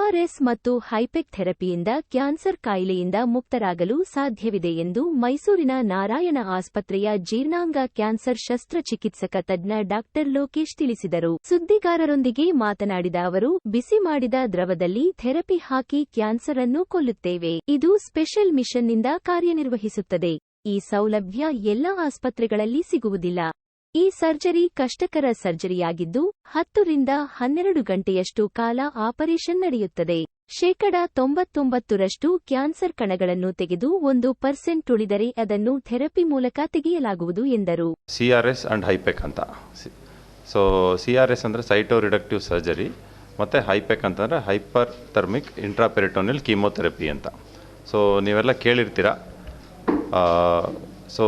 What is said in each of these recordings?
CRS ಮತ್ತು ಹೈಪೆಕ್ ಥೆರಪಿಯಿಂದ cancer ಕಾಯಿಲೆಯಿಂದ ಮುಕ್ತರಾಗಲು ಸಾಧ್ಯವಿದೆ ಎಂದು ಮೈಸೂರಿನ ನಾರಾಯಣ ಆಸ್ಪತ್ರೆಯ ಜೀರ್ಣಾಂಗ ಕ್ಯಾನ್ಸರ್ ಶಸ್ತ್ರಚಿಕಿತ್ಸಕ ತಜ್ಞ ಡಾ ಲೋಕೇಶ್ ತಿಳಿಸಿದರು. ಸುದ್ದಿಗಾರರೊಂದಿಗೆ ಮಾತನಾಡಿದ ಅವರು, ಬಿಸಿ ಮಾಡಿದ ದ್ರವದಲ್ಲಿ ಥೆರಪಿ ಹಾಕಿ ಕ್ಯಾನ್ಸರ್ ಅನ್ನು ಕೊಲ್ಲುತ್ತೇವೆ. ಇದು ಸ್ಪೆಷಲ್ ಮಿಷನ್ನಿಂದ ಕಾರ್ಯನಿರ್ವಹಿಸುತ್ತದೆ. ಈ ಸೌಲಭ್ಯ ಎಲ್ಲಾ ಆಸ್ಪತ್ರೆಗಳಲ್ಲಿ ಸಿಗುವುದಿಲ್ಲ. ಈ ಸರ್ಜರಿ ಕಷ್ಟಕರ ಸರ್ಜರಿಯಾಗಿದ್ದು, ಹತ್ತರಿಂದ ಹನ್ನೆರಡು ಗಂಟೆಯಷ್ಟು ಕಾಲ ಆಪರೇಷನ್ ನಡೆಯುತ್ತದೆ. ಶೇಕಡ ತೊಂಬತ್ತೊಂಬತ್ತರಷ್ಟು ಕ್ಯಾನ್ಸರ್ ಕಣಗಳನ್ನು ತೆಗೆದು ಒಂದು ಪರ್ಸೆಂಟ್ ಉಳಿದರೆ ಅದನ್ನು ಥೆರಪಿ ಮೂಲಕ ತೆಗೆಯಲಾಗುವುದು ಎಂದರು. ಸಿಆರ್ಎಸ್ ಅಂಡ್ ಹೈಪೆಕ್ ಅಂತ. ಸೊ ಸಿಆರ್ಎಸ್ ಆರ್ ಎಸ್ ಅಂದರೆ ಸೈಟೋ ರಿಡಕ್ಟಿವ್ ಸರ್ಜರಿ, ಮತ್ತು ಹೈಪೆಕ್ ಅಂತಂದರೆ ಹೈಪರ್ ಥರ್ಮಿಕ್ ಇಂಟ್ರಾಪೆರಿಟೋನಿಲ್ ಕೀಮೋಥೆರಪಿ ಅಂತ. ಸೊ ನೀವೆಲ್ಲ ಕೇಳಿರ್ತೀರ? So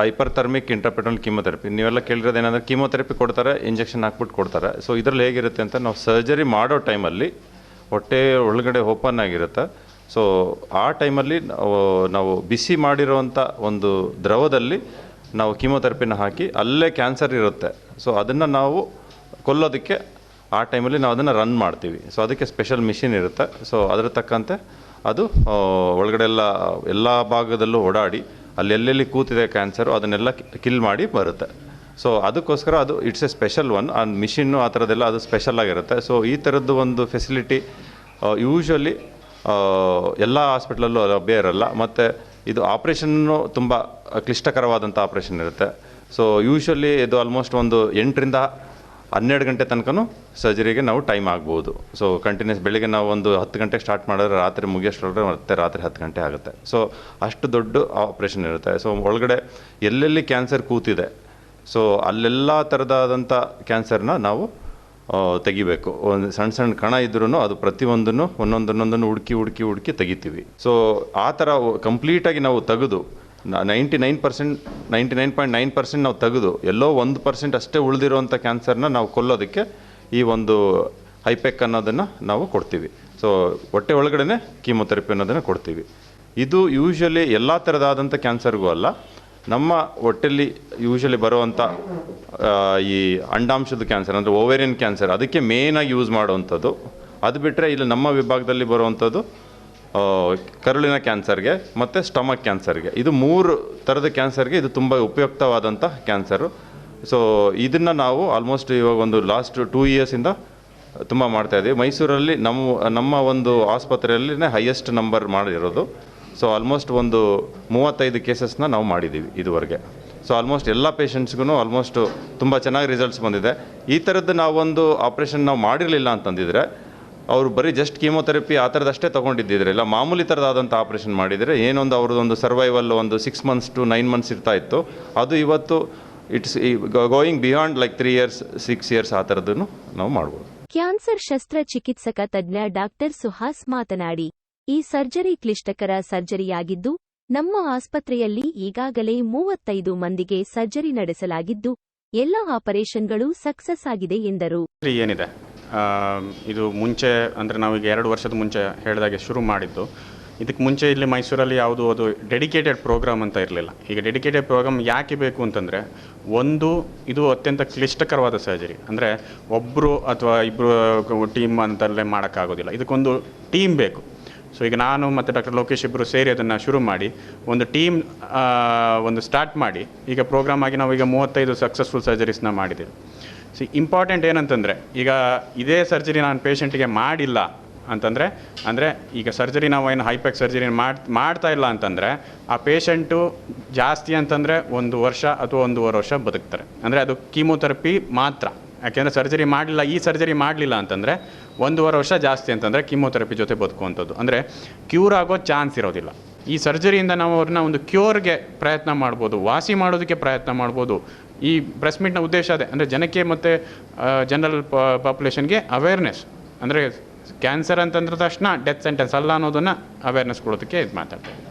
hyper thermic intraperitoneal chemotherapy ನೀವೆಲ್ಲ ಕೇಳಿರೋದು ಏನಂದರೆ ಕೀಮೋಥೆರಪಿ ಕೊಡ್ತಾರೆ ಇಂಜೆಕ್ಷನ್ ಹಾಕ್ಬಿಟ್ಟು ಕೊಡ್ತಾರೆ. ಸೊ ಇದರಲ್ಲಿ ಹೇಗಿರುತ್ತೆ ಅಂತ ನಾವು ಸರ್ಜರಿ ಮಾಡೋ ಟೈಮಲ್ಲಿ ಹೊಟ್ಟೆ ಒಳಗಡೆ ಓಪನ್ ಆಗಿರುತ್ತೆ. ಸೊ ಆ ಟೈಮಲ್ಲಿ ನಾವು ಬಿಸಿ ಮಾಡಿರೋವಂಥ ಒಂದು ದ್ರವದಲ್ಲಿ ನಾವು ಕೀಮೋಥೆರಪಿನ ಹಾಕಿ ಅಲ್ಲೇ ಕ್ಯಾನ್ಸರ್ ಇರುತ್ತೆ. ಸೊ ಅದನ್ನು ನಾವು ಕೊಲ್ಲೋದಕ್ಕೆ ಆ ಟೈಮಲ್ಲಿ ನಾವು ಅದನ್ನು ರನ್ ಮಾಡ್ತೀವಿ. ಸೊ ಅದಕ್ಕೆ ಸ್ಪೆಷಲ್ ಮಿಷಿನ್ ಇರುತ್ತೆ. ಸೊ ಅದರ ತಕ್ಕಂತೆ ಅದು ಒಳಗಡೆ ಎಲ್ಲ ಎಲ್ಲ ಭಾಗದಲ್ಲೂ ಓಡಾಡಿ ಅಲ್ಲಿ ಎಲ್ಲೆಲ್ಲಿ ಕೂತಿದೆ ಕ್ಯಾನ್ಸರು ಅದನ್ನೆಲ್ಲ ಕಿಲ್ ಮಾಡಿ ಬರುತ್ತೆ. ಸೊ ಅದಕ್ಕೋಸ್ಕರ ಅದು ಇಟ್ಸ್ ಎ ಸ್ಪೆಷಲ್ ಒನ್ ಆ ಮಿಷಿನ್ನು ಆ ಥರದ್ದೆಲ್ಲ ಅದು ಸ್ಪೆಷಲ್ ಆಗಿರುತ್ತೆ. ಸೊ ಈ ಥರದ್ದು ಒಂದು ಫೆಸಿಲಿಟಿ ಯೂಶ್ವಲಿ ಎಲ್ಲ ಹಾಸ್ಪಿಟ್ಲಲ್ಲೂ ಲಭ್ಯ ಇರಲ್ಲ. ಮತ್ತು ಇದು ಆಪ್ರೇಷನ್ನು ತುಂಬ ಕ್ಲಿಷ್ಟಕರವಾದಂಥ ಆಪ್ರೇಷನ್ ಇರುತ್ತೆ. ಸೊ ಯೂಶ್ವಲಿ ಇದು ಆಲ್ಮೋಸ್ಟ್ ಒಂದು ಎಂಟರಿಂದ ಹನ್ನೆರಡು ಗಂಟೆ ತನಕನೂ ಸರ್ಜರಿಗೆ ನಾವು ಟೈಮ್ ಆಗ್ಬೋದು. ಸೊ ಕಂಟಿನ್ಯೂಸ್ ಬೆಳಿಗ್ಗೆ ನಾವು ಒಂದು ಹತ್ತು ಗಂಟೆಗೆ ಸ್ಟಾರ್ಟ್ ಮಾಡಿದ್ರೆ ರಾತ್ರಿ ಮುಗಿಯೋಷ್ಟರೊಳಗೆ ಮತ್ತೆ ರಾತ್ರಿ ಹತ್ತು ಗಂಟೆ ಆಗುತ್ತೆ. ಸೊ ಅಷ್ಟು ದೊಡ್ಡ ಆಪ್ರೇಷನ್ ಇರುತ್ತೆ. ಸೊ ಒಳಗಡೆ ಎಲ್ಲೆಲ್ಲಿ ಕ್ಯಾನ್ಸರ್ ಕೂತಿದೆ ಸೊ ಅಲ್ಲೆಲ್ಲ ಥರದಾದಂಥ ಕ್ಯಾನ್ಸರ್ನ ನಾವು ತೆಗಿಬೇಕು. ಒಂದು ಸಣ್ಣ ಸಣ್ಣ ಕಣ ಇದ್ರೂ ಅದು ಪ್ರತಿಯೊಂದನ್ನು, ಒಂದೊಂದನ್ನೊಂದನ್ನು ಹುಡುಕಿ ಹುಡುಕಿ ಹುಡುಕಿ ತೆಗಿತೀವಿ. ಸೊ ಆ ಥರ ಕಂಪ್ಲೀಟಾಗಿ ನಾವು ತೆಗೆದು ninety nine percent ninety nine point nine percent ನಾವು ತೆಗೆದು, ಎಲ್ಲೋ ಒಂದು ಪರ್ಸೆಂಟ್ ಅಷ್ಟೇ ಉಳಿದಿರುವಂಥ ಕ್ಯಾನ್ಸರ್ನ ನಾವು ಕೊಲ್ಲೋದಕ್ಕೆ ಈ ಒಂದು ಹೈಪೆಕ್ ಅನ್ನೋದನ್ನು ನಾವು ಕೊಡ್ತೀವಿ. ಸೊ ಹೊಟ್ಟೆ ಒಳಗಡೆ ಕೀಮೊಥೆರಪಿ ಅನ್ನೋದನ್ನು ಕೊಡ್ತೀವಿ. ಇದು ಯೂಶ್ವಲಿ ಎಲ್ಲ ಥರದಾದಂಥ ಕ್ಯಾನ್ಸರ್ಗೂ ಅಲ್ಲ. ನಮ್ಮ ಹೊಟ್ಟೆಯಲ್ಲಿ ಯೂಶಲಿ ಬರುವಂಥ ಈ ಅಂಡಾಂಶದ ಕ್ಯಾನ್ಸರ್, ಅಂದರೆ ಓವೇರಿಯನ್ ಕ್ಯಾನ್ಸರ್, ಅದಕ್ಕೆ ಮೇಯ್ನಾಗಿ ಯೂಸ್ ಮಾಡುವಂಥದ್ದು. ಅದು ಬಿಟ್ಟರೆ ಇಲ್ಲಿ ನಮ್ಮ ವಿಭಾಗದಲ್ಲಿ ಬರುವಂಥದ್ದು ಕರುಳಿನ ಕ್ಯಾನ್ಸರ್ಗೆ ಮತ್ತು ಸ್ಟಮಕ್ ಕ್ಯಾನ್ಸರ್ಗೆ. ಇದು ಮೂರು ಥರದ ಕ್ಯಾನ್ಸರ್ಗೆ ಇದು ತುಂಬ ಉಪಯುಕ್ತವಾದಂಥ ಕ್ಯಾನ್ಸರು. ಸೊ ಇದನ್ನು ನಾವು ಆಲ್ಮೋಸ್ಟ್ ಇವಾಗ ಒಂದು ಲಾಸ್ಟ್ ಟೂ ಇಯರ್ಸಿಂದ ತುಂಬ ಮಾಡ್ತಾ ಇದ್ದೀವಿ ಮೈಸೂರಲ್ಲಿ ನಮ್ಮ ನಮ್ಮ ಒಂದು ಆಸ್ಪತ್ರೆಯಲ್ಲಿನೇ ಹೈಯೆಸ್ಟ್ ನಂಬರ್ ಮಾಡಿರೋದು. ಸೊ ಆಲ್ಮೋಸ್ಟ್ ಒಂದು ಮೂವತ್ತೈದು ಕೇಸಸ್ನ ನಾವು ಮಾಡಿದ್ದೀವಿ ಇದುವರೆಗೆ. ಸೊ ಆಲ್ಮೋಸ್ಟ್ ಎಲ್ಲ ಪೇಷಂಟ್ಸ್ಗೂ ಆಲ್ಮೋಸ್ಟು ತುಂಬ ಚೆನ್ನಾಗಿ ರಿಸಲ್ಟ್ಸ್ ಬಂದಿದೆ. ಈ ಥರದ್ದು ನಾವೊಂದು ಆಪ್ರೇಷನ್ ನಾವು ಮಾಡಿರಲಿಲ್ಲ ಅಂತಂದಿದ್ರೆ, ಅವರು ಬರೀ ಜಸ್ಟ್ ಕೀಮೋಥೆರಪಿ ಆ ಥರದಷ್ಟೇ ತೊಗೊಂಡಿದ್ದಿದ್ರೆ, ಇಲ್ಲ ಮಾಮೂಲಿ ಥರದಾದಂಥ ಆಪ್ರೇಷನ್ ಮಾಡಿದರೆ ಏನೊಂದು ಅವ್ರದ್ದೊಂದು ಸರ್ವೈವಲ್ ಒಂದು six months to nine months ಇರ್ತಾ ಇತ್ತು. ಅದು ಇವತ್ತು it's going beyond like three years six years ಆ ಥರದನ್ನು ನಾವು ಮಾಡ್ಬೋದು. ಕ್ಯಾನ್ಸರ್ ಶಸ್ತ್ರಚಿಕಿತ್ಸಕ ತಜ್ಞ ಡಾಕ್ಟರ್ ಸುಹಾಸ್ ಮಾತನಾಡಿ ಈ ಸರ್ಜರಿ ಕ್ಲಿಷ್ಟಕರ ಸರ್ಜರಿಯಾಗಿದ್ದು ನಮ್ಮ ಆಸ್ಪತ್ರೆಯಲ್ಲಿ ಈಗಾಗಲೇ ಮೂವತ್ತೈದು ಮಂದಿಗೆ ಸರ್ಜರಿ ನಡೆಸಲಾಗಿದ್ದು ಎಲ್ಲ ಆಪರೇಷನ್ಗಳು ಸಕ್ಸಸ್ ಆಗಿದೆ ಎಂದರು. ಏನಿದೆ? ಆ, ಇದು ಮುಂಚೆ ಅಂದರೆ ನಾವೀಗ ಎರಡು ವರ್ಷದ ಮುಂಚೆ ಹೇಳಿದಾಗೆ ಶುರು ಮಾಡಿದ್ದು ಇದಕ್ಕೆ ಮುಂಚೆ ಇಲ್ಲಿ ಮೈಸೂರಲ್ಲಿ ಯಾವುದು ಅದು ಡೆಡಿಕೇಟೆಡ್ ಪ್ರೋಗ್ರಾಮ್ ಅಂತ ಇರಲಿಲ್ಲ. ಈಗ ಡೆಡಿಕೇಟೆಡ್ ಪ್ರೋಗ್ರಾಮ್ ಯಾಕೆ ಬೇಕು ಅಂತಂದರೆ, ಒಂದು ಇದು ಅತ್ಯಂತ ಕ್ಲಿಷ್ಟಕರವಾದ ಸರ್ಜರಿ ಅಂದರೆ ಒಬ್ಬರು ಅಥವಾ ಇಬ್ಬರು ಟೀಮ್ ಅಂತಲ್ಲೇ ಮಾಡೋಕ್ಕಾಗೋದಿಲ್ಲ. ಇದಕ್ಕೊಂದು ಟೀಮ್ ಬೇಕು. ಸೊ ಈಗ ನಾನು ಮತ್ತು ಡಾಕ್ಟರ್ ಲೋಕೇಶ್ ಇಬ್ಬರು ಸೇರಿ ಅದನ್ನು ಶುರು ಮಾಡಿ, ಒಂದು ಟೀಮ್ ಒಂದು ಸ್ಟಾರ್ಟ್ ಮಾಡಿ, ಈಗ ಪ್ರೋಗ್ರಾಮ್ ಆಗಿ ನಾವು ಈಗ ಮೂವತ್ತೈದು ಸಕ್ಸಸ್ಫುಲ್ ಸರ್ಜರೀಸ್ನ ಮಾಡಿದ್ದೀವಿ. ಸೊ ಇಂಪಾರ್ಟೆಂಟ್ ಏನಂತಂದರೆ, ಈಗ ಇದೇ ಸರ್ಜರಿ ನಾನು ಪೇಷಂಟಿಗೆ ಮಾಡಿಲ್ಲ ಅಂತಂದರೆ, ಅಂದರೆ ಈಗ ಸರ್ಜರಿ ನಾವು ಏನು ಹೈಪೆಕ್ ಸರ್ಜರಿ ಮಾಡಿ, ಮಾಡ್ತಾ ಇಲ್ಲ ಅಂತಂದರೆ, ಆ ಪೇಷಂಟು ಜಾಸ್ತಿ ಅಂತಂದರೆ ಒಂದು ವರ್ಷ ಅಥವಾ ಒಂದೂವರೆ ವರ್ಷ ಬದುಕ್ತಾರೆ. ಅಂದರೆ ಅದು ಕೀಮೋಥೆರಪಿ ಮಾತ್ರ. ಯಾಕೆಂದರೆ ಸರ್ಜರಿ ಮಾಡಲಿಲ್ಲ, ಈ ಸರ್ಜರಿ ಮಾಡಲಿಲ್ಲ ಅಂತಂದರೆ ಒಂದೂವರೆ ವರ್ಷ ಜಾಸ್ತಿ ಅಂತಂದರೆ ಕೀಮೋಥೆರಪಿ ಜೊತೆ ಬದುಕುವಂಥದ್ದು. ಅಂದರೆ ಕ್ಯೂರ್ ಆಗೋ ಚಾನ್ಸ್ ಇರೋದಿಲ್ಲ. ಈ ಸರ್ಜರಿಯಿಂದ ನಾವು ಅವ್ರನ್ನ ಒಂದು ಕ್ಯೂರ್ಗೆ ಪ್ರಯತ್ನ ಮಾಡ್ಬೋದು, ವಾಸಿ ಮಾಡೋದಕ್ಕೆ ಪ್ರಯತ್ನ ಮಾಡ್ಬೋದು. ಈ ಪ್ರೆಸ್ ಮೀಟ್ನ ಉದ್ದೇಶ ಅದೇ. ಅಂದರೆ ಜನಕ್ಕೆ ಮತ್ತು ಜನರಲ್ ಪಾಪ್ಯುಲೇಷನ್ಗೆ ಅವೇರ್ನೆಸ್ ಅಂದರೆ ಕ್ಯಾನ್ಸರ್ ಅಂತಂದ್ರೆ ತಕ್ಷಣ ಡೆತ್ ಸೆಂಟೆನ್ಸ್ ಅಲ್ಲ ಅನ್ನೋದನ್ನು ಅವೇರ್ನೆಸ್ ಕೊಡೋದಕ್ಕೆ ಇದು ಮಾತಾಡ್ತಾರೆ